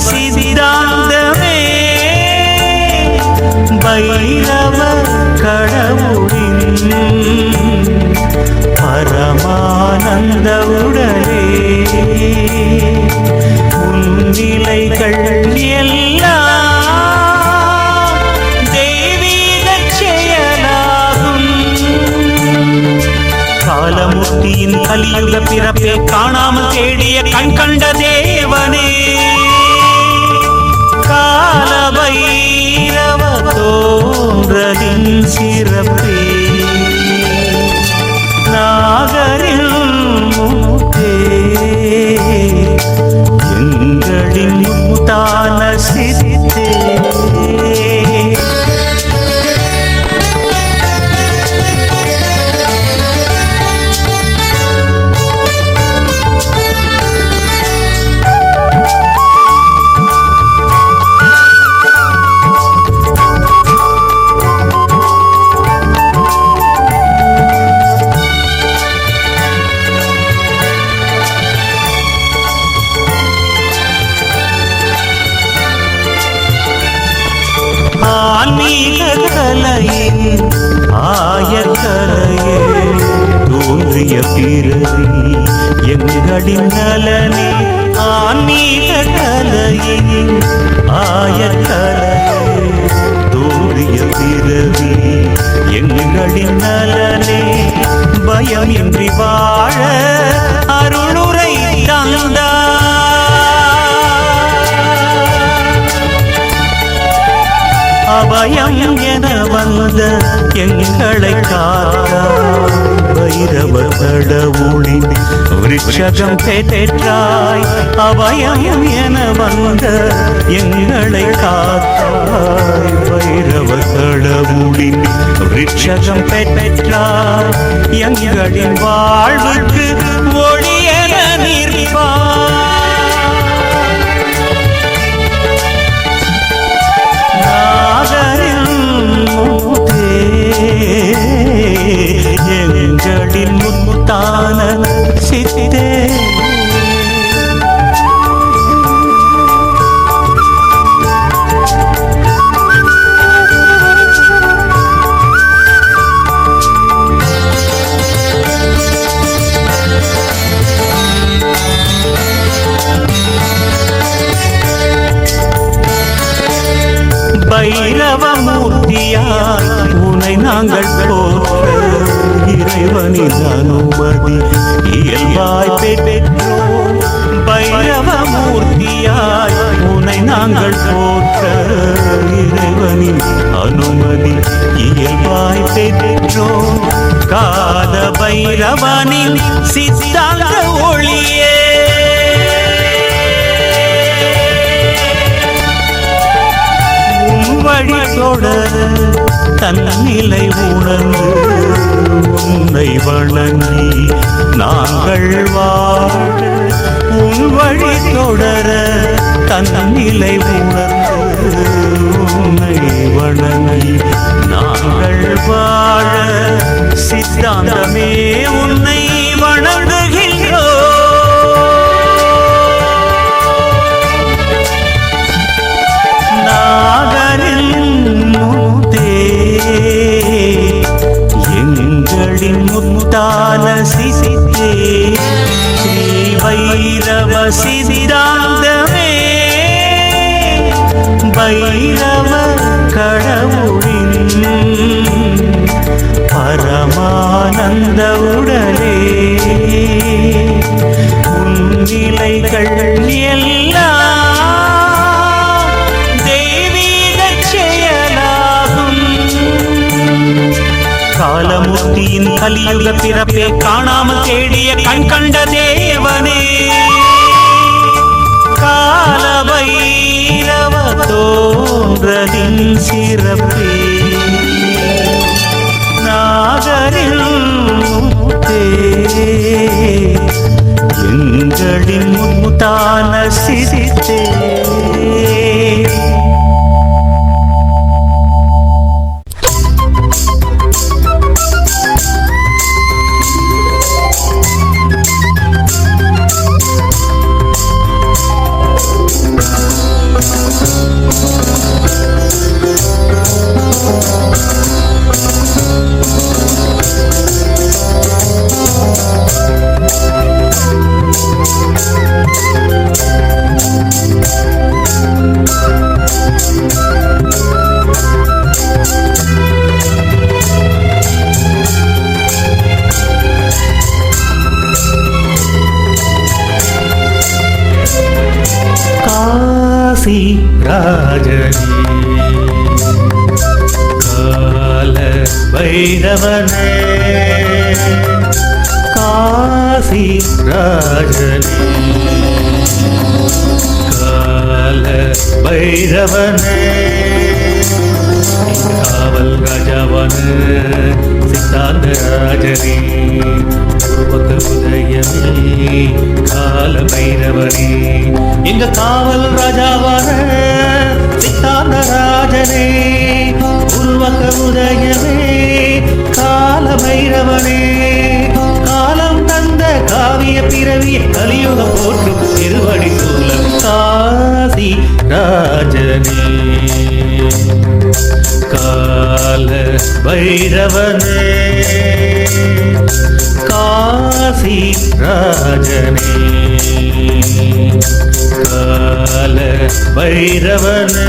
சிதாந்தமே பைரவ கடவுளின் பரமானந்த உடலே உன்னிலைகள் எல்லாம் தெய்வீகச் செயலாகும் காலமூர்த்தியின் கலியுக பிறப்பே காணாமல் தேடிய கண்கள் சிறப்பு. ஆன்மீக கலையின் ஆயக்கலையே தோன்றிய பிறவி எங்களின் நலனே. ஆன்மீக கலையின் ஆயக்கலையே தோன்றிய பிறவி எங்களின் நலனே. பயமின்றி வாழ அருளுரை தந்த அபயம் என வந்த எங்களை காத்தாய் பைரவ கடவுளின் விருட்சகம் பெற்றாய் அபயம் என வந்த எங்களை காத்தாய் வைரவ கடவுளின் விருட்சகம் பெற்றாய் எங்களின் வாழ்வுக்கு ஒளியன நிற்பாய். இறைவனின் அனுமதி. இயல்பாய் பெற்றோம் பைரவ மூர்த்தியாய் உனை நாங்கள் போற்ற இறைவனின் அனுமதி. இயல்பாய் பெற்றோம் காத பைரவனின் சித்தாந்த ஒளியே. வழி தொடர தன்னிலை உணர்ந்து வணங்கி நாங்கள் வாழ உன் வழி தொடர தன்னிலை உணர்ந்து உன்னை வணங்கி நாங்கள் வாழ சித்தாந்தமே உன்னை வணங்குகின்றோம் பரமானந்த உடலே உன்னிலைகள் எல்லாம் தெய்வீக செயலாகும். காலமூர்த்தியின் கலியுக பிறப்பே காணாமல் தேடிய கண் கண்ட தேவனே காலபைரவ தோன்றதின் சிறப்பே. ಗಾಯಗಳಿಲ್ ಮುತ್ತಾನ ಸಿರಿತೆ ராஜனே. கால பைரவனே காசி ராஜனே. கால பைரவனே காவல் ராஜாவான சித்தாந்த ராஜனே. உருவக உதயமே கால பைரவனே எங்க காவல் ராஜனே உருவக உதயமே கால பைரவனே காலம் தந்த காவிய பிறவி கலியுக போற்றும் திருவடி சூலம் காசி ராஜனே. கால பைரவனே காசி ராஜனே. கால பைரவனே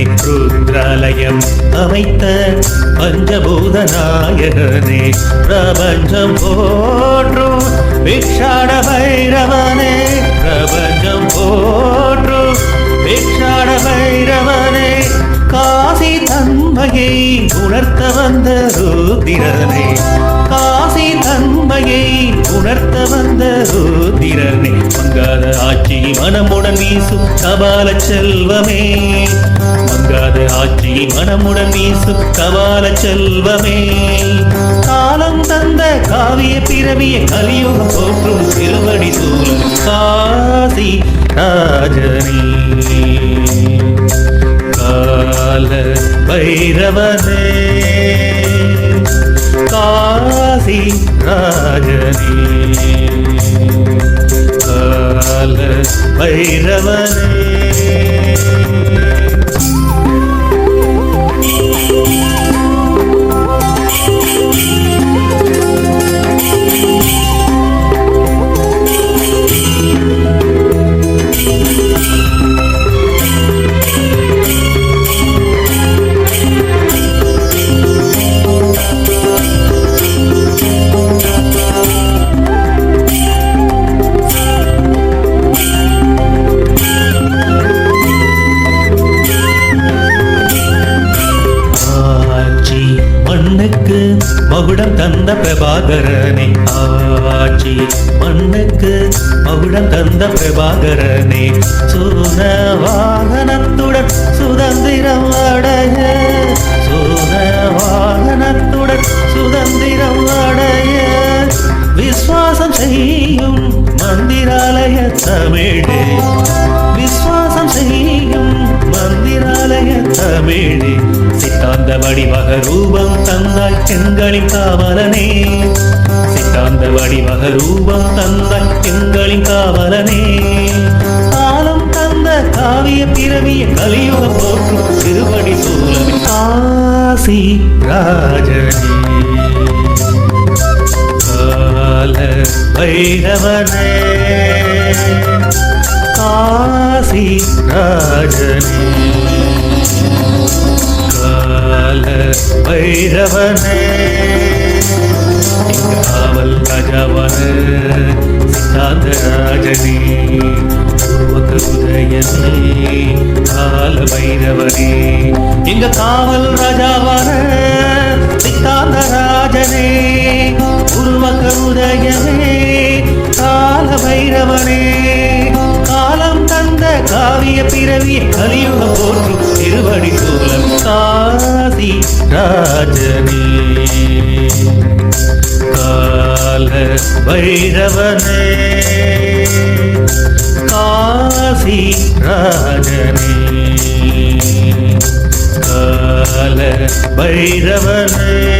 நாயகனே ருத்ராலயம் அமைத்த பஞ்சபூத நாயகனே பிரபஞ்சம் போற்றும் பிக்ஷாட பைரவனே பிரபஞ்சம் போற்றும் பிக்ஷாட பைரவனே காசி தன்மையை உணர்த்த வந்த ருதிரனே காசி தன்மையை உணர்த்த வந்த ருதிரனே மங்காத ஆட்சி மனமுடன் வீசும் கபால செல்வமே மங்காத ஆட்சி மனமுடன் வீசும் கவால செல்வமே. காலம் தந்த காவிய பிறவிய கலியுகம் போற்றும் திருவடி சூழல் காசி ராஜனே. கால பைரவனே காசி ராஜனே. கால பைரவனே. அந்த வடிவக ரூபம் தந்த எங்களின் காவலனே. காலம் தந்த காவிய பிறவிய கலியுக போற்றும் திருவடி சூழல் காசி ராஜனே. கால வைரவனே. காசி ராஜனே. கால வைரவனே. காவல் ராஜாவன சித்தாந்த ராஜனே உருவக உதயனே கால பைரவனே எங்க காவல் ராஜாவான சித்தாந்த ராஜனே உருவக உதயனே கால பைரவனே காலம் தந்த காவிய பிறவி கலியுக போற்றும் திருவடி சூழல் காசி ராஜனே. கால வைரவனே. காசி ராஜனே. கால வைரவனே.